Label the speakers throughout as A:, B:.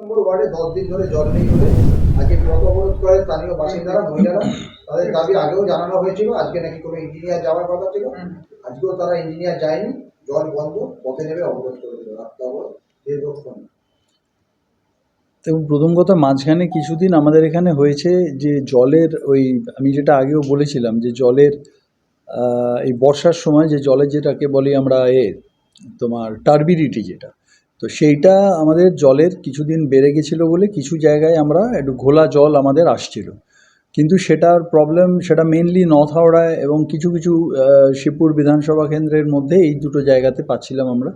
A: নম্বর ওয়ার্ডে দশ দিন ধরে জল নেই আজকে পথ অবরোধ করে স্থানীয় বাসিন্দারা, মহিলারা, তাদের দাবি আগেও জানানো হয়েছিল, আজকে নাকি কোনো ইঞ্জিনিয়ার যাওয়ার কথা ছিল। আজকেও তারা ইঞ্জিনিয়ার যায়নি, জল বন্ধ, পথে অবরোধ করে দিল, রাস্তা অবরোধ, দীর্ঘক্ষণ।
B: এবং প্রথম কথা, মাঝখানে কিছুদিন আমাদের এখানে হয়েছে যে জলের ওই, আমি যেটা আগেও বলেছিলাম যে জলের এই বর্ষার সময় যে জলের যেটাকে বলি আমরা এ, তোমার টার্বিডিটি যেটা তো সেইটা আমাদের জলের কিছুদিন বেড়ে গেছিল বলে কিছু জায়গায় আমরা একটু ঘোলা জল আমাদের আসছিল। কিন্তু সেটার প্রবলেম সেটা মেনলি নর্থ হাওড়ায় এবং কিছু কিছু শিবপুর বিধানসভা কেন্দ্রের মধ্যে এই দুটো জায়গাতে পাচ্ছিলাম আমরা।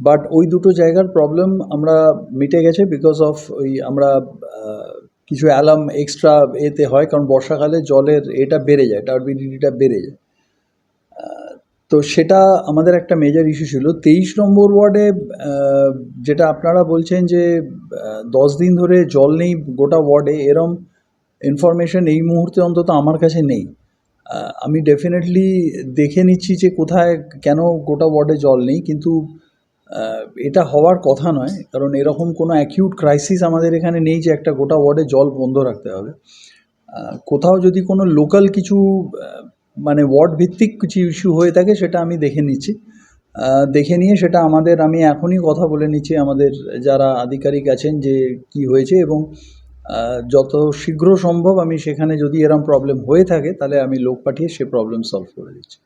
B: বাট ওই দুটো জায়গার প্রবলেম আমরা মিটে গেছে বিকজ অফ ওই আমরা কিছু অ্যালার্ম এক্সট্রা এতে হয় কারণ বর্ষাকালে জলের এটা বেড়ে যায় টার্বিডিটিটা বেড়ে যায়। তো সেটা আমাদের একটা মেজর ইস্যু ছিল। তেইশ নম্বর ওয়ার্ডে যেটা আপনারা বলছেন যে দশ দিন ধরে জল নেই গোটা ওয়ার্ডে এরম ইনফরমেশন এই মুহূর্তে অন্তত আমার কাছে নেই। আমি ডেফিনেটলি দেখে নিচ্ছি যে কোথায় কেন গোটা ওয়ার্ডে জল নেই, কিন্তু এটা হওয়ার কথা নয়, কারণ এরকম কোনো অ্যাকিউট ক্রাইসিস আমাদের এখানে নেই যে একটা গোটা ওয়ার্ডে জল বন্ধ রাখতে হবে। কোথাও যদি কোনো লোকাল কিছু মানে ওয়ার্ড ভিত্তিক কিছু ইস্যু হয়ে থাকে, সেটা আমি দেখে নিচ্ছি। দেখে নিয়ে সেটা আমাদের, আমি এখনই কথা বলে নিচ্ছি আমাদের যারা আধিকারিক আছেন যে কি হয়েছে এবং যত শীঘ্র সম্ভব আমি সেখানে যদি এরম প্রবলেম হয়ে থাকে, তাহলে আমি লোক পাঠিয়ে সে প্রবলেম সলভ করে দিচ্ছি।